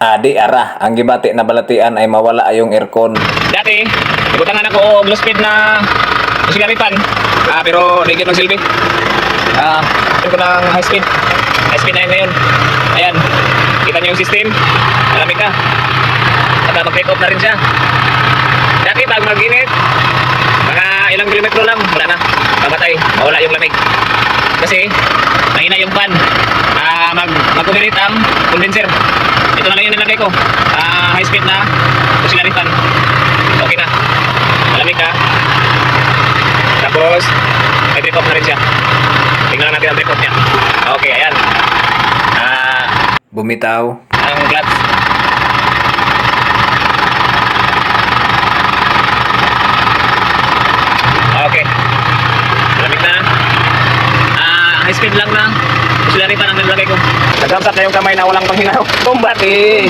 Adi ara, ang gibati na balatian ay mawala yung aircon. Dati, ibutangan ako og low speed na usigaripan. Ah, pero di ng silbi. Ah, ko ng high speed. High speed na yun ngayon. Ayan. Kita niyo yung system. Malamig na. At mag-take off na rin siya. Dati pag mag-init, mga ilang kilometro lang, wala na. Mamatay. Mawala yung lamig. Kasi, mahina yung fan. Ah, mag mag-operate ang condenser. Ito na lang yung nilagay ko. Ah, high speed na auxiliary fan. Okay na. Malamig ka. Tapos, may trip off na rin siya. Tingnan natin ang trip off niya. Okay, ayan. Ah, Bumitaw. ang clutch. Okay. Malamig na. Ah, high speed lang na. Auxiliary fan ang nilagay ko. Nagsamsat na yung kamay na walang panghinaw. Kumbati!